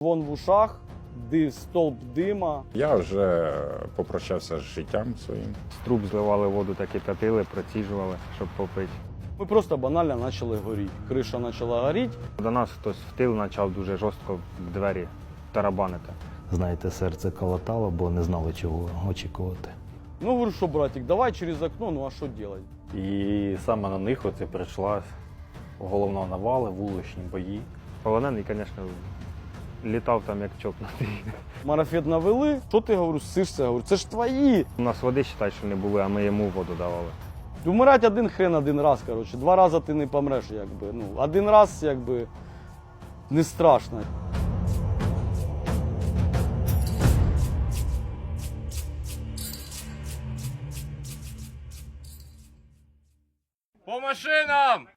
Вон в ушах, ди, столб дима. Я вже попрощався з життям своїм. З труб зливали воду, так і катили, проціжували, щоб попити. Ми просто банально почали горіти. Криша почала горіти. До нас хтось в тил почав дуже жорстко в двері тарабанити. Знаєте, серце колотало, бо не знали, чого очікувати. Ну, говорю, що, братик, давай через окно, ну а що робити? І саме на них оце прийшла головна навала, вуличні бої. Полонений, звісно, літав там як чокнутий. Марафет навели. Що ти говорю, сишся? Говорю, це ж твої. У нас води считай, що не було, а ми йому воду давали. Вмирати один хрен один раз, коротше. Два рази ти не помреш, якби. Ну, один раз, якби, не страшно. По машинам!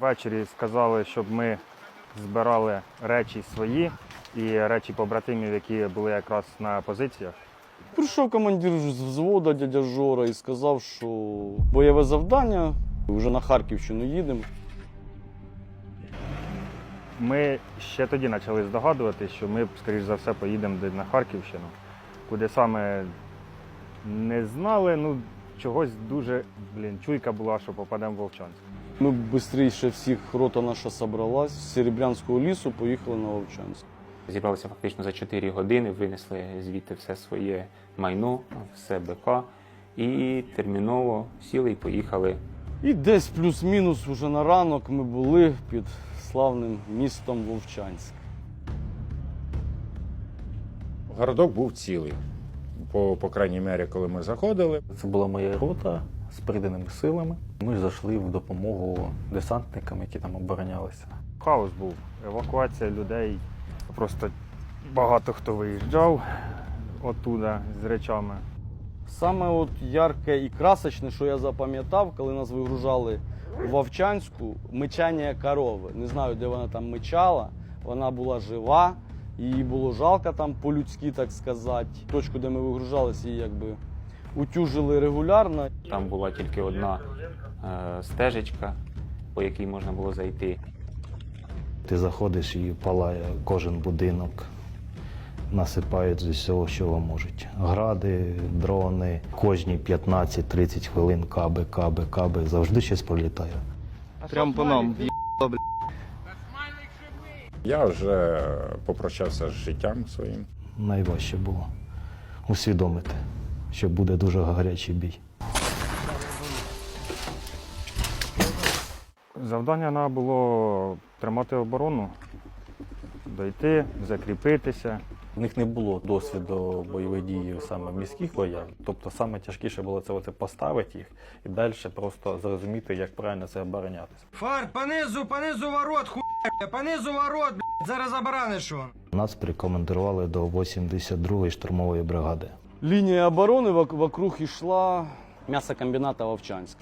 Ввечері сказали, щоб ми збирали речі свої і речі побратимів, які були якраз на позиціях. Прийшов командир з взводу, дядя Жора, і сказав, що бойове завдання, вже на Харківщину їдемо. Ми ще тоді почали здогадувати, що ми, скоріш за все, поїдемо на Харківщину, куди саме не знали. Ну, чогось дуже, блін, чуйка була, що попадемо в Вовчанськ. Ми швидше всіх рота наша собралась з Серебрянського лісу, поїхали на Вовчанськ. Зібралися фактично за 4 години, винесли звідти все своє майно, все БК і терміново сіли і поїхали. І десь плюс-мінус уже на ранок ми були під славним містом Вовчанськ. Городок був цілий. По, по крайній мері, коли ми заходили, Це була моя рота з приданими силами. Ми зайшли в допомогу десантникам, які там оборонялися. Хаос був, евакуація людей. Просто багато хто виїжджав оттуда з речами. Саме от ярке і красочне, що я запам'ятав, коли нас вигружали в Вовчанську, мичання корови. Не знаю, де вона там мичала. Вона була жива, її було жалко там по-людськи, так сказати. Точку, де ми вигружалися, її якби утюжили регулярно. Там була тільки одна е, стежечка, по якій можна було зайти. Ти заходиш і палає кожен будинок, насипають з усього, що можуть. Гради, дрони, кожні 15-30 хвилин каби, каби, каби. Завжди щось пролітає. Прям по нам. Я вже попрощався з життям своїм. Найважче було усвідомити, що буде дуже гарячий бій. Завдання нам було тримати оборону, дойти, закріпитися. В них не було досвіду бойових дій саме в міських боях. Тобто саме тяжкіше було це оце поставити їх і далі просто зрозуміти, як правильно це оборонятися. Фар, понизу, понизу ворот, хуя, понизу ворот, блядь, зараз забараниш он. Нас прикомандирували до 82-ї штурмової бригади. Лінія оборони вок- вокруг йшла м'ясокомбіната Вовчанська.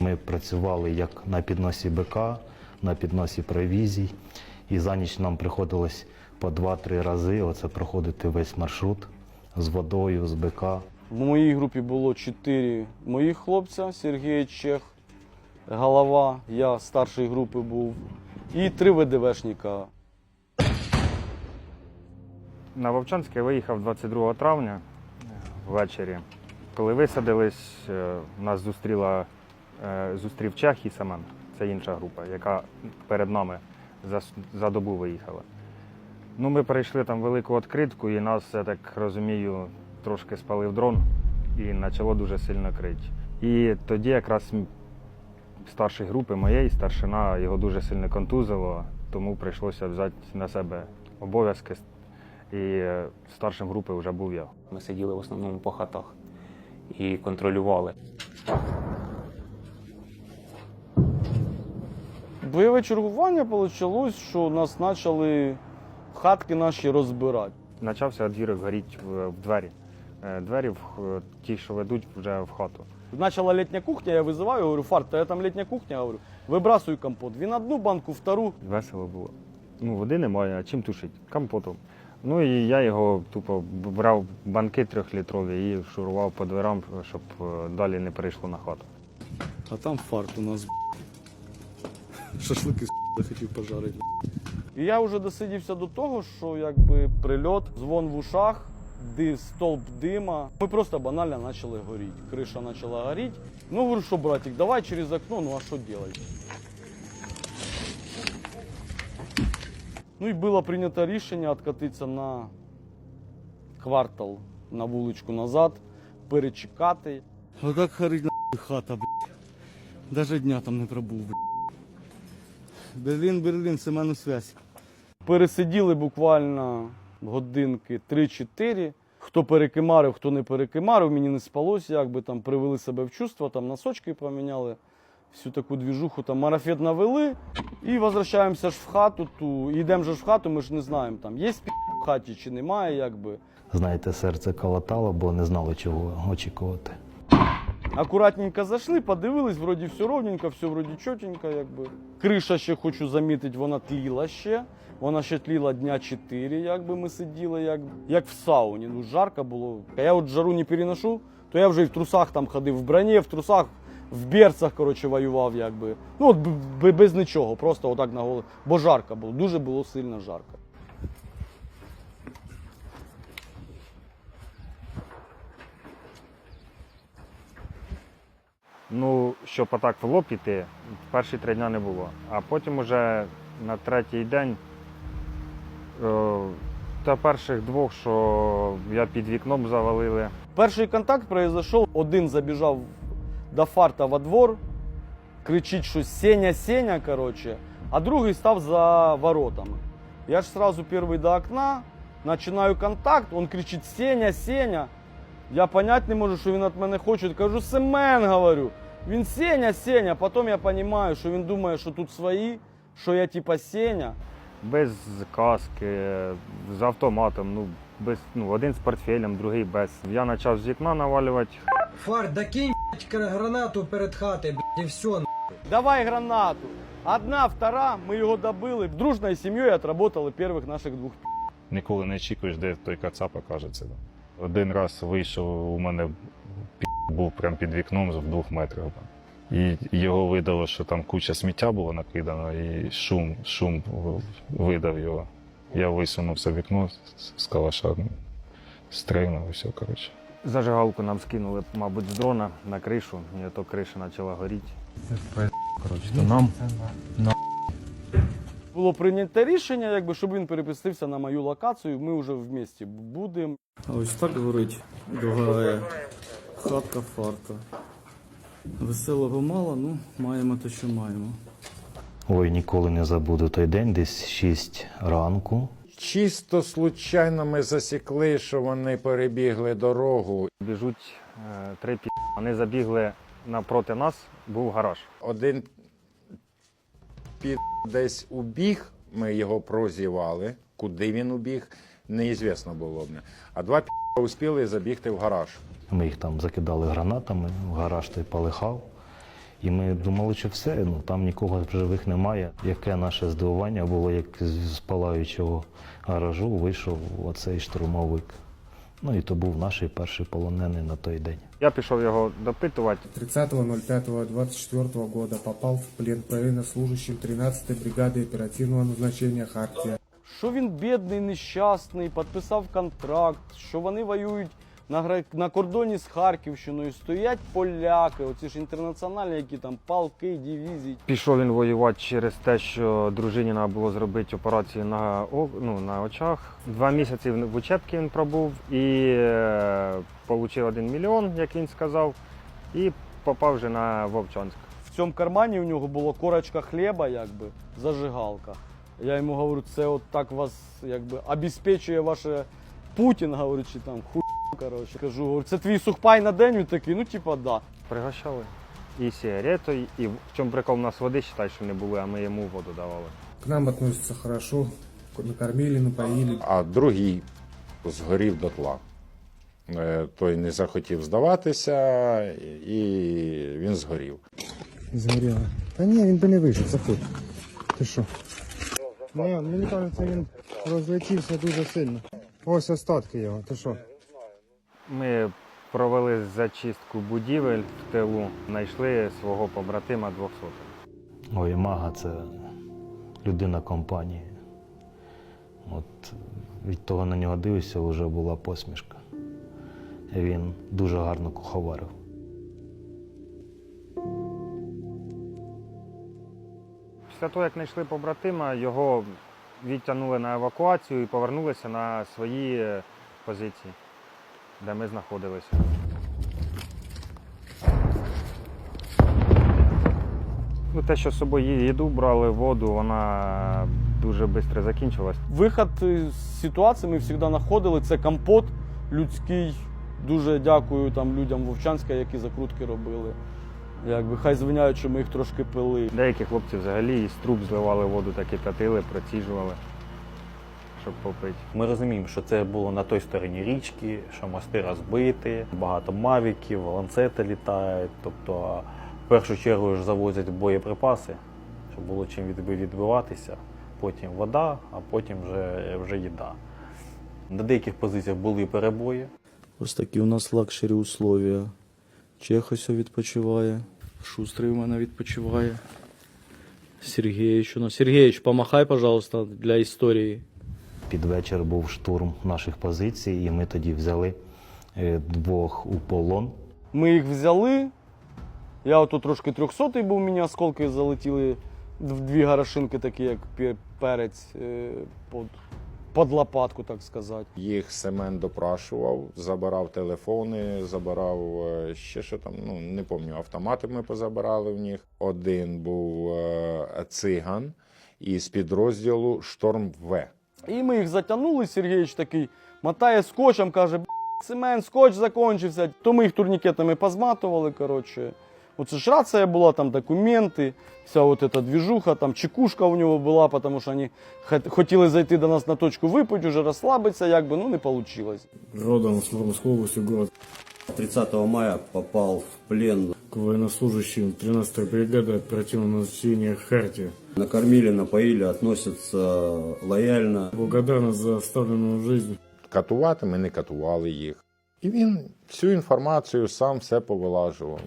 Ми працювали як на підносі БК, на підносі провізій, і за ніч нам приходилось по 2-3 рази оце проходити весь маршрут з водою, з БК. В моїй групі було чотири моїх хлопця, Сергій Чех, голова, я старшої групи був, і три ВДВшника. На Вовчанськ я виїхав 22 травня е, ввечері. Коли висадились, е, нас зустріла, е, зустрів Чех і Семен. Це інша група, яка перед нами за, за добу виїхала. Ну, ми перейшли там велику відкритку, і нас, я так розумію, трошки спалив дрон і почало дуже сильно крити. І тоді якраз м- старший групи моєї, старшина, його дуже сильно контузило, тому прийшлося взяти на себе обов'язки. І е, старшим групи вже був я. Ми сиділи в основному по хатах і контролювали. Бойове чергування вийшло, що нас почали хатки наші розбирати. Почався двірок горіти в, в двері. Е, Двері ті, що ведуть вже в хату. Начала літня кухня, я визиваю, говорю, Фарт, то я там літня кухня, говорю, вибрасуй компот. Він одну банку, втору. Весело було. Ну, води немає, а чим тушить? Компотом. Ну і я його тупо брав банки трьохлітрові і шурував по дверам, щоб е, далі не перейшло на хату. А там фарт у нас. шашлики захотів пожарити. І я вже досидівся до того, що якби прильот, дзвон в ушах, столб дима. Ми просто банально почали горіти. Криша почала горіти. Ну, говорю, що, братик, давай через окно, ну а що робити? Ну і було прийнято рішення відкатитися на квартал на вуличку назад, перечекати. Отак харить на хата, блядь. Даже дня там не пробув, блядь. Берлін, Берлін, Семену связь. Пересиділи буквально годинки 3-4. Хто перекимарив, хто не перекимарив, мені не спалося, якби там привели себе в чувство, там носочки поміняли, всю таку двіжуху, там марафет навели і возвращаємося ж в хату. Ту, йдемо ж в хату, ми ж не знаємо, там є пі в хаті чи немає, якби. Знаєте, серце колотало, бо не знали, чого очікувати. Акуратненько зайшли, подивились, вроді все ровненько, все вроді чотенько, якби. Криша ще хочу замітити, вона тліла ще. Вона ще тліла дня 4, якби ми сиділи, як, як в сауні. Ну, жарко було. А я от жару не переношу, то я вже і в трусах там ходив, в броні, в трусах, в берцах, коротше, воював, якби. Ну, от без нічого, просто отак на голову. Бо жарко було, дуже було сильно жарко. Ну, щоб отак в лоб іти, перші три дня не було. А потім уже на третій день та перших двох, що я під вікном завалили. Перший контакт произошел, один забіжав до фарта во двор, кричить, що Сеня, Сеня, короче, а другий став за воротами. Я ж сразу первый до окна, начинаю контакт, он кричить Сеня, Сеня. Я понять не можу, що він від мене хоче. Кажу, Семен, говорю. Він Сеня, Сеня. Потім я розумію, що він думає, що тут свої, що я типа Сеня. Без каски, з автоматом, ну, без, ну, один з портфелем, другий без. Я почав з вікна навалювати. Фарт, докинь, блядь, гранату перед хатою, блядь, і все, Давай гранату. Одна, втора, ми його добили. Дружною сім'єю отработали перших наших двох Ніколи не очікуєш, де той кацап окажеться. Один раз вийшов, у мене пі- був прямо під вікном в двох метрах. І його видало, що там куча сміття було накидано, і шум, шум видав його. Я висунувся в вікно з- калаша, ну, стрельнув і все, коротше. Зажигалку нам скинули, мабуть, з дрона на кришу, і то криша почала горіти. Було прийнято рішення, якби, щоб він перемістився на мою локацію. Ми вже в місті будемо. Ось так горить, догорає хатка фарта. Веселого мало, ну маємо те, що маємо. Ой, ніколи не забуду той день, десь 6 ранку. Чисто случайно ми засікли, що вони перебігли дорогу. Біжуть е, три пі. Вони забігли напроти нас, був гараж. Один під десь убіг, ми його прозівали. Куди він убіг, неізвісно було б. А два пі успіли забігти в гараж. Ми їх там закидали гранатами, гараж той полихав. І ми думали, що все, ну там нікого в живих немає. Яке наше здивування було, як з палаючого гаражу вийшов оцей штурмовик. Ну і то був наш перший полонений на той день. Я пішов його допитувати. 30.05.24 года попал в плен военнослужащим 13-й бригады оперативного назначения «Хартия». Що він бідний, нещасний, підписав контракт, що вони воюють на, на кордоні з Харківщиною, стоять поляки, оці ж інтернаціональні, які там полки, дивізії. Пішов він воювати через те, що дружині треба було зробити операцію на, ну, на очах. Два місяці в учебці він пробув і е, отримав один мільйон, як він сказав, і попав вже на Вовчанськ. В цьому кармані у нього була корочка хліба, якби, зажигалка. Я йому говорю, це от так вас якби обезпечує ваше Путін, говорю, чи там хуй, коротше. Кажу, говорю, це твій сухпай на день, він такий, ну типа да. Пригощали. І сигаретою, і в чому прикол, у нас води, считай, що не було, а ми йому воду давали. К нам относятся хорошо, накормили, напоили. А другий згорів дотла. Е, Той не захотів здаватися, і він згорів. Згоріло. Та ні, він би не вижив, заходь. Ти що? Ні, мені кажеться, він розлетівся дуже сильно. Ось остатки його, ти що? Ми провели зачистку будівель в тилу, знайшли свого побратима 200. Ой, мага це людина компанії. От від того на нього дивишся, вже була посмішка. Він дуже гарно куховарив. Після того, як знайшли побратима, його відтягнули на евакуацію і повернулися на свої позиції, де ми знаходилися. Ну, те, що з собою їду брали, воду, вона дуже швидко закінчилась. Виход з ситуації ми завжди знаходили. Це компот людський. Дуже дякую там людям Вовчанська, які закрутки робили. Якби хай звиняють, що ми їх трошки пили. Деякі хлопці взагалі із труб зливали воду, так і катили, проціжували, щоб попити. Ми розуміємо, що це було на той стороні річки, що мости розбиті, багато мавіків, ланцети літають. Тобто, в першу чергу ж завозять боєприпаси, щоб було чим відбиватися. Потім вода, а потім вже, вже їда. На деяких позиціях були перебої. Ось такі у нас лакшері условия. Чех ось відпочиває. Шустрий у мене відпочиває. Сергійович у нас. Сергійович, помахай, пожалуйста, для історії. Під вечір був штурм наших позицій, і ми тоді взяли е, двох у полон. Ми їх взяли. Я ото трошки трьохсотий був, мені осколки залетіли в дві горошинки, такі як перець е, під, під лопатку, так сказати. Їх Семен допрашував, забирав телефони, забирав е, ще що там, ну не пам'ятаю, автомати ми позабирали в них. Один був е, циган із підрозділу Шторм В. І ми їх затягнули. Сергійович такий мотає скотчем, каже, «Б**, Семен, скотч закончився. То ми їх турнікетами позматували. Коротше. Оце ж рація була, там документи, вся от эта движуха, там чекушка у нього була, тому що вони хотіли зайти до нас на точку випить, уже розслабитися, якби, ну не вийшло. Родом с Мурманской области город 30 мая попал в плен. К военнослужащим 13-й бригады оперативного назначения Харти. Накормили, напоили, относятся лояльно. Благодарна за оставленную жизнь. Катувати ми не катували їх. І він всю інформацію сам все повилажував.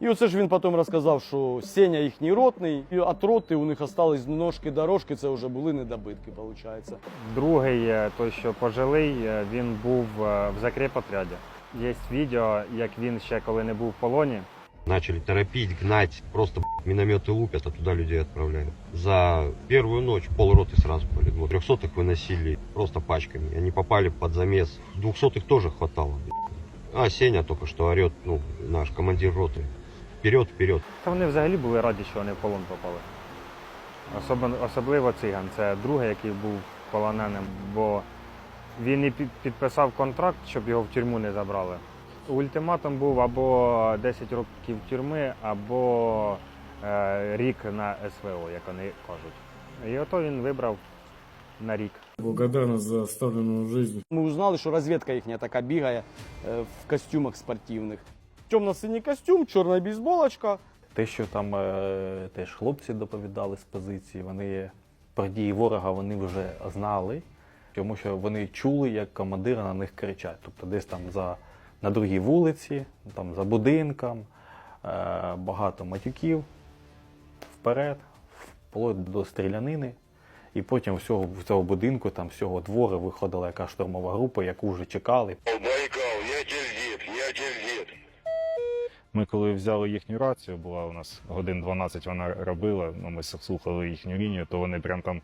І оце ж він потім розказав, що Сеня їхній ротний, і від роти у них остались ножки дорожки, це вже були недобитки, виходить. Другий, е, той, що пожилий, е, він був е, в закрепотряді. Є відео, як він ще коли не був в полоні. Начали торопить, гнать, просто б***ь, минометы лупят, а туда людей отправляют. За первую ночь полроты сразу полегло. Трехсотых выносили просто пачками. Они попали под замес. Двухсотых тоже хватало. б***ь. А Сеня только что орет, ну, наш командир роты. Вперед, вперед. Та вони взагалі були раді, що вони в полон попали. Особливо, особливо циган. Це другий, який був полоненим, бо він і під- підписав контракт, щоб його в тюрму не забрали. Ультиматум був або 10 років тюрми, або е, рік на СВО, як вони кажуть. І ото він вибрав на рік. Благодарна за оставленную жизнь. Ми узнали, що розвідка їхня така бігає е, в костюмах спортивних. Темно-синій костюм, чорна бейсболочка. Те, що там е, теж хлопці доповідали з позиції, вони про дії ворога вони вже знали, тому що вони чули, як командири на них кричать. Тобто десь там за, на другій вулиці, там за будинком, е, багато матюків вперед, вплоть до стрілянини. І потім всього цього будинку, там всього двору виходила яка штурмова група, яку вже чекали. Ми коли взяли їхню рацію, була у нас годин 12 вона робила, ну, ми слухали їхню лінію, то вони прям там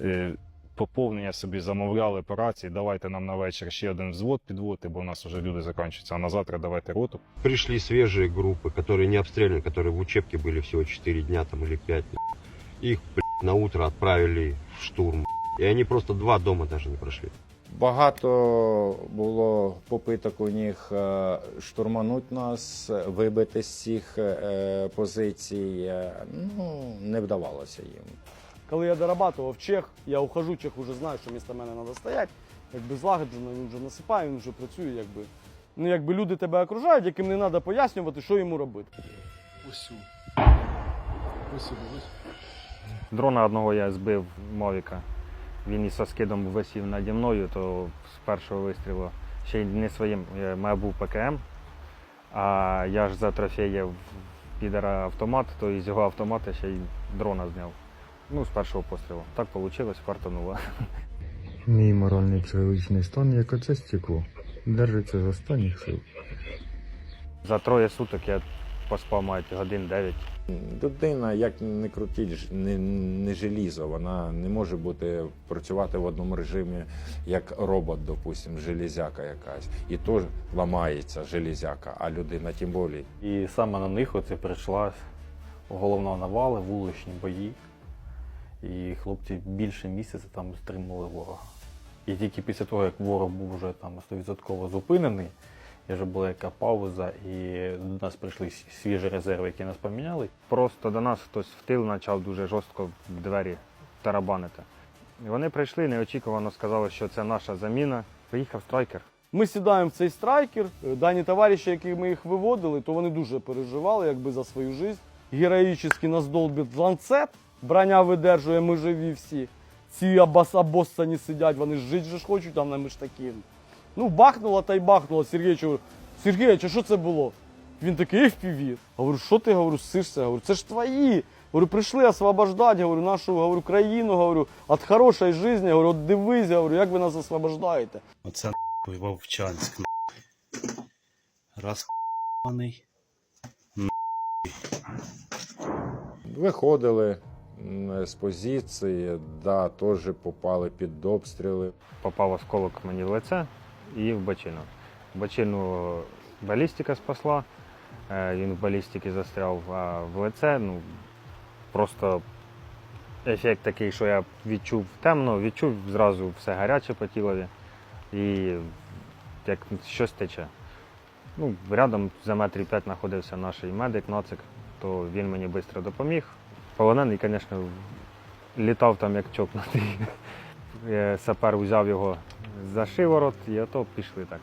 е, поповнення собі замовляли по рації, давайте нам на вечір ще один взвод підводити, бо у нас вже люди закінчуються, а на завтра давайте роту. Пришли свежие группы, которые не обстреляны, которые в учебке были всего 4 дня там, или 5. Их б***ь, на утро отправили в штурм. И они просто два дома даже не прошли. Багато було попиток у них е, штурмануть нас, вибити з цих е, позицій. Е, Ну, не вдавалося їм. Коли я дорабатував чех, я ухожу, чех вже знає, що місто мене треба стояти. Якби злагоджено, він вже насипає, він вже працює, якби. Ну, якби люди тебе окружають, яким не треба пояснювати, що йому робити. Дрона одного я збив Мовіка. Він із скидом висів наді мною, то з першого вистрілу ще й не своїм. Я- мене був ПКМ, а я ж за трофеїв підера автомат, то із його автомата ще й дрона зняв. Ну, з першого пострілу. Так вийшло, фартануло. Мій моральний психологічний стан, як оце стекло. Держиться з останніх сил. За троє суток я поспав мають годин 9. Людина, як не крутіть, не, не желізо, вона не може бути працювати в одному режимі, як робот, допустим, железяка якась. І то ламається железяка, а людина тим більше. І саме на них оце прийшла головна навала, вуличні бої. І хлопці більше місяця там стримували ворога. І тільки після того, як ворог був вже там 100% зупинений, і вже була яка пауза, і до нас прийшли свіжі резерви, які нас поміняли. Просто до нас хтось в тил почав дуже жорстко в двері тарабанити. І вони прийшли, неочікувано сказали, що це наша заміна. Приїхав страйкер. Ми сідаємо в цей страйкер. Е, Дані товариші, які ми їх виводили, то вони дуже переживали якби за свою життя. Героїчно нас долбить ланцет, броня видержує, ми живі всі. Ці абас обоссані сидять, вони жити же ж хочуть, там ми ж такі. Ну, бахнуло та й бахнуло. Сергійовичу, говорю, Сергійович, а що це було? Він такий FPV. Говорю, що ти говорю, сишся? Говорю, це ж твої. Говорю, прийшли освобождати, говорю, нашу говорю, країну, говорю, від хорошої життя, говорю, от дивись, говорю, як ви нас освобождаєте. Оце нахуй Вовчанськ. нахуй. Раз. Виходили з позиції, да, теж попали під обстріли. Попав осколок мені в лице і в бочину. Бочину балістика спасла, е, він в балістиці застряв, а в лице ну, просто ефект такий, що я відчув темно, відчув зразу все гаряче по тілові і як щось тече. Ну, рядом за метрів п'ять знаходився наш медик, нацик, то він мені швидко допоміг. Полонений, звісно, літав там як чокнутий. Е, Сапер взяв його за шиворот і ото пішли так.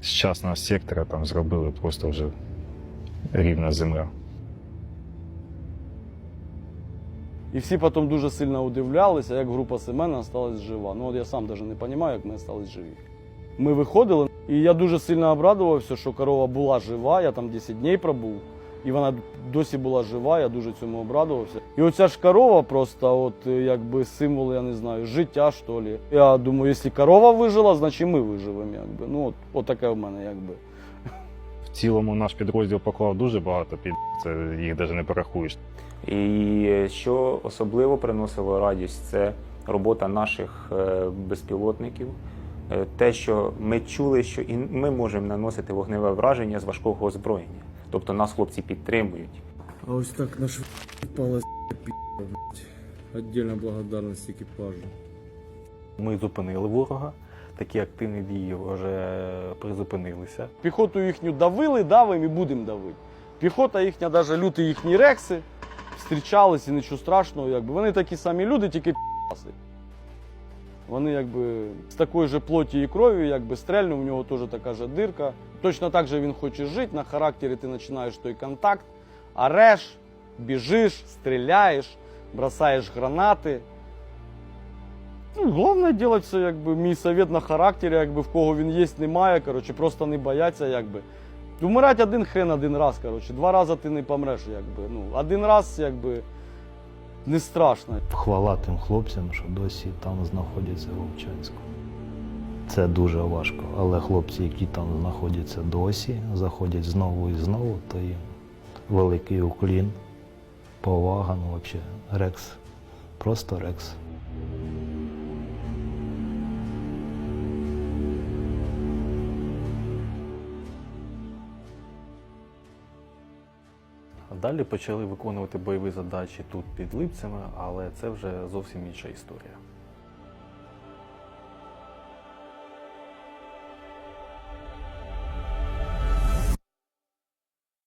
З частного сектора там зробили просто вже рівна земля. І всі потім дуже сильно удивлялися, як група Семена осталась жива. Ну от я сам навіть не розумію, як ми остались живі. Ми виходили, і я дуже сильно обрадувався, що корова була жива, я там 10 днів пробув, і вона досі була жива, я дуже цьому обрадувався. І оця ж корова просто, от е, якби символ, я не знаю, життя, що ли. Я думаю, якщо корова вижила, значить ми виживемо. Якби. Ну, от, от таке в мене якби. В цілому наш підрозділ поклав дуже багато під це їх навіть не порахуєш. І що особливо приносило радість, це робота наших е, безпілотників. Е, Те, що ми чули, що і ми можемо наносити вогневе враження з важкого озброєння. Тобто нас хлопці підтримують. А ось так наш впала блядь. Отдельна благодарність екіпажу. Ми зупинили ворога, такі активні дії вже призупинилися. Піхоту їхню давили, давимо і будемо давити. Піхота їхня, навіть люті їхні рекси, зустрічались і нічого страшного. Якби. Вони такі самі люди, тільки п'яси. Вони якби з такої же плоті і крові, якби стрельнув, у нього теж така же дирка. Точно так же він хоче жити, на характері ти починаєш той контакт, ареш, біжиш, стріляєш, бросаєш гранати. Ну, головне робити це, якби мій совет на характері, якби в кого він є, немає. Коротше, просто не бояться, якби. Вмирати один хрен один раз, коротше. Два рази ти не помреш, якби. Ну, один раз, якби, не страшно. Хвала тим хлопцям, що досі там знаходяться в Вовчанську. Це дуже важко, але хлопці, які там знаходяться досі, заходять знову і знову, то їм великий уклін, повага, ну взагалі, рекс. Просто рекс. Далі почали виконувати бойові задачі тут під Липцями, але це вже зовсім інша історія.